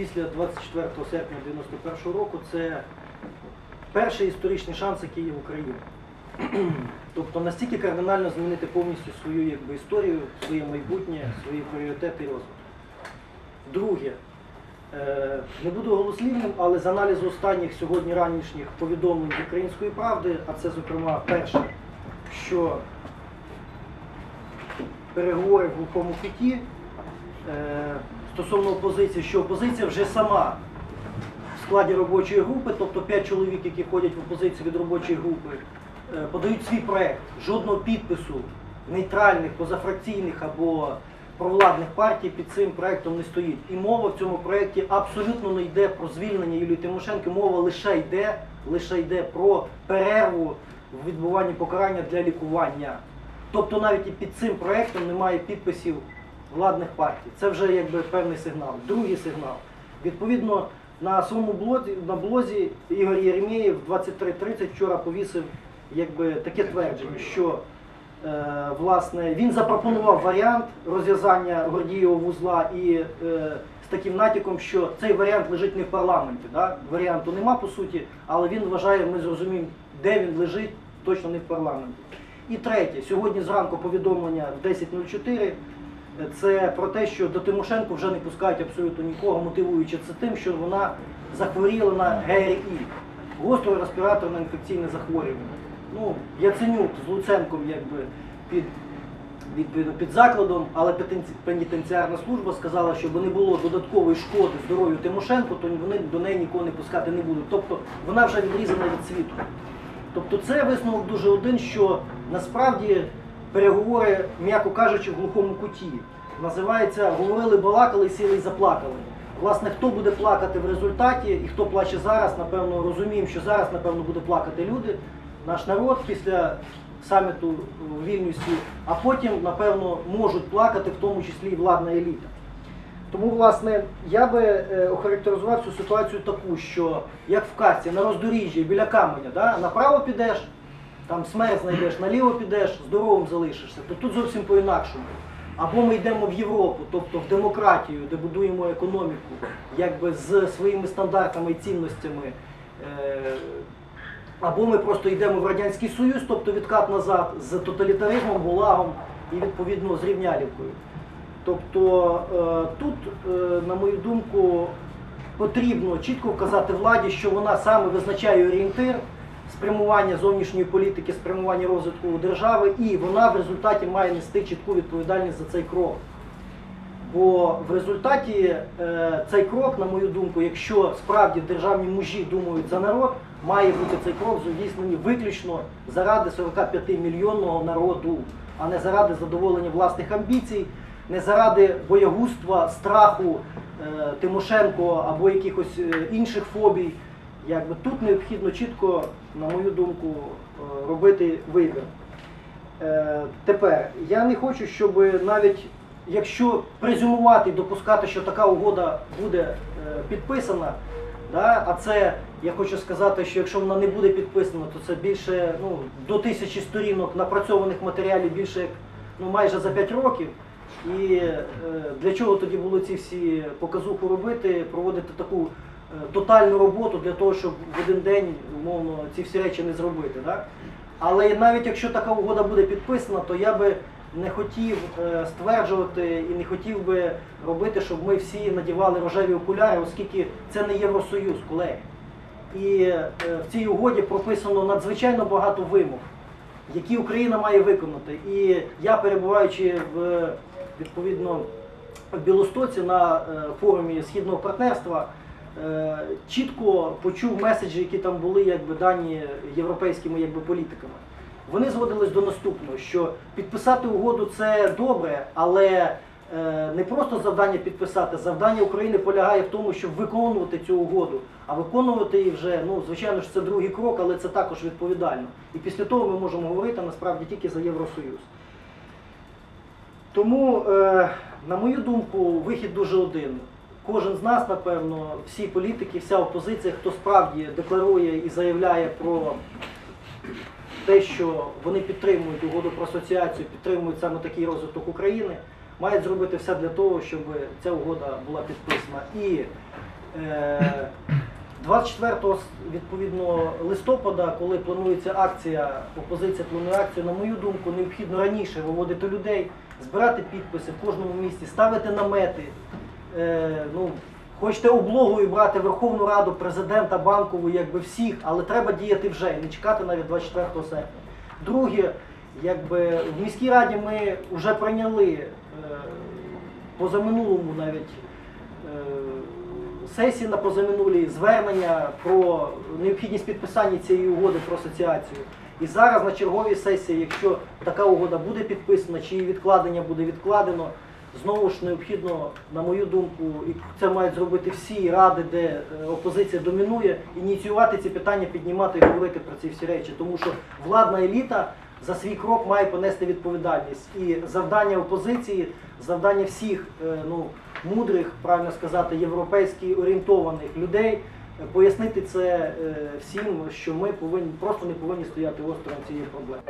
після 24 серпня 91 року це перший історичний шанс, який є в Україні. Тобто настільки кардинально змінити повністю свою якби, історію, своє майбутнє, свої пріоритети і розвиток. Друге, е, не буду голослівним, але з аналізу останніх сьогодні ранішніх повідомлень української правди, а це, зокрема, перше, що переговори в глухому куті е, стосовно опозиції, що опозиція вже сама в складі робочої групи, тобто 5 чоловік, які ходять в опозицію від робочої групи, е, подають свій проект. Жодного підпису нейтральних, позафракційних або провладних партій під цим проектом не стоїть. І мова в цьому проекті абсолютно не йде про звільнення Юлії Тимошенко, мова лише йде, лише йде про перерву в відбуванні покарання для лікування. Тобто навіть і під цим проектом немає підписів владних партій. Це вже якби певний сигнал. Другий сигнал. Відповідно, на своєму блозі, на блозі Ігор Єремєєв 23.30 вчора повісив якби, таке твердження, що е, власне він запропонував варіант розв'язання Гордієвого вузла і е, з таким натяком, що цей варіант лежить не в парламенті. Да? Варіанту нема по суті, але він вважає, ми зрозуміємо, де він лежить, точно не в парламенті. І третє, сьогодні зранку повідомлення в 10.04 це про те, що до Тимошенко вже не пускають абсолютно нікого, мотивуючи це тим, що вона захворіла на ГРІ, гостре респіраторне інфекційне захворювання. Ну, Яценюк з Луценком якби під, відповідно, під закладом, але пенітенціарна служба сказала, щоб не було додаткової шкоди здоров'ю Тимошенко, то вони до неї нікого не пускати не будуть. Тобто вона вже відрізана від світу. Тобто це висновок дуже один, що насправді переговори, м'яко кажучи, в глухому куті. Називається говорили, балакали, сіли і заплакали. Власне, хто буде плакати в результаті і хто плаче зараз, напевно, розуміємо, що зараз, напевно, буде плакати люди, наш народ після саміту в Вільнюсі, а потім, напевно, можуть плакати, в тому числі і владна еліта. Тому, власне, я би е, охарактеризував цю ситуацію таку, що як в касті на роздоріжжі біля каменя, да, направо підеш, там смерть знайдеш, наліво підеш, здоровим залишишся, то тут зовсім по-інакшому. Або ми йдемо в Європу, тобто в демократію, де будуємо економіку, якби з своїми стандартами і цінностями. Е, або ми просто йдемо в Радянський Союз, тобто відкат назад з тоталітаризмом, гулагом і відповідно з рівнялівкою. Тобто е, тут, е, на мою думку, потрібно чітко вказати владі, що вона саме визначає орієнтир спрямування зовнішньої політики, спрямування розвитку держави, і вона в результаті має нести чітку відповідальність за цей крок. Бо в результаті е, цей крок, на мою думку, якщо справді державні мужі думають за народ, має бути цей крок здійснений виключно заради 45 мільйонного народу, а не заради задоволення власних амбіцій, не заради боягузтва, страху е, Тимошенко або якихось е, інших фобій. Якби тут необхідно чітко, на мою думку, е, робити вибір. Е, Тепер я не хочу, щоб навіть якщо презюмувати і допускати, що така угода буде е, підписана, да, а це я хочу сказати, що якщо вона не буде підписана, то це більше ну, до тисячі сторінок напрацьованих матеріалів більше як ну, майже за 5 років. І для чого тоді було ці всі показуху робити, проводити таку тотальну роботу для того, щоб в один день умовно ці всі речі не зробити. Да? Але навіть якщо така угода буде підписана, то я би не хотів е, стверджувати і не хотів би робити, щоб ми всі надівали рожеві окуляри, оскільки це не Євросоюз, колеги. І е, в цій угоді прописано надзвичайно багато вимог, які Україна має виконати. І я, перебуваючи в відповідно в Білостоці на е, форумі східного партнерства, е, чітко почув меседжі, які там були якби дані європейськими якби політиками. Вони зводились до наступного, що підписати угоду це добре, але е, не просто завдання підписати, завдання України полягає в тому, щоб виконувати цю угоду. А виконувати її вже, ну звичайно ж, це другий крок, але це також відповідально. І після того ми можемо говорити насправді тільки за Євросоюз. Тому, е, на мою думку, вихід дуже один. Кожен з нас, напевно, всі політики, вся опозиція, хто справді декларує і заявляє про те, що вони підтримують угоду про асоціацію, підтримують саме такий розвиток України, мають зробити все для того, щоб ця угода була підписана. І Е, 24 відповідно листопада, коли планується акція, опозиція планує акцію, на мою думку, необхідно раніше виводити людей, збирати підписи в кожному місті, ставити намети. Е, ну, хочете облогою брати Верховну Раду, президента, банкову, якби всіх, але треба діяти вже, і не чекати навіть 24 серпня. Друге, якби в міській раді ми вже прийняли е, позаминулому навіть е, сесії на позаминулій звернення про необхідність підписання цієї угоди про асоціацію. І зараз на черговій сесії, якщо така угода буде підписана, чи її відкладення буде відкладено, знову ж необхідно, на мою думку, і це мають зробити всі ради, де е, опозиція домінує, ініціювати ці питання, піднімати і говорити про ці всі речі, тому що владна еліта за свій крок має понести відповідальність. І завдання опозиції, завдання всіх е, ну, мудрих, правильно сказати, європейськи орієнтованих людей. е, Пояснити це всім, що ми повинні просто не повинні стояти осторонь цієї проблеми.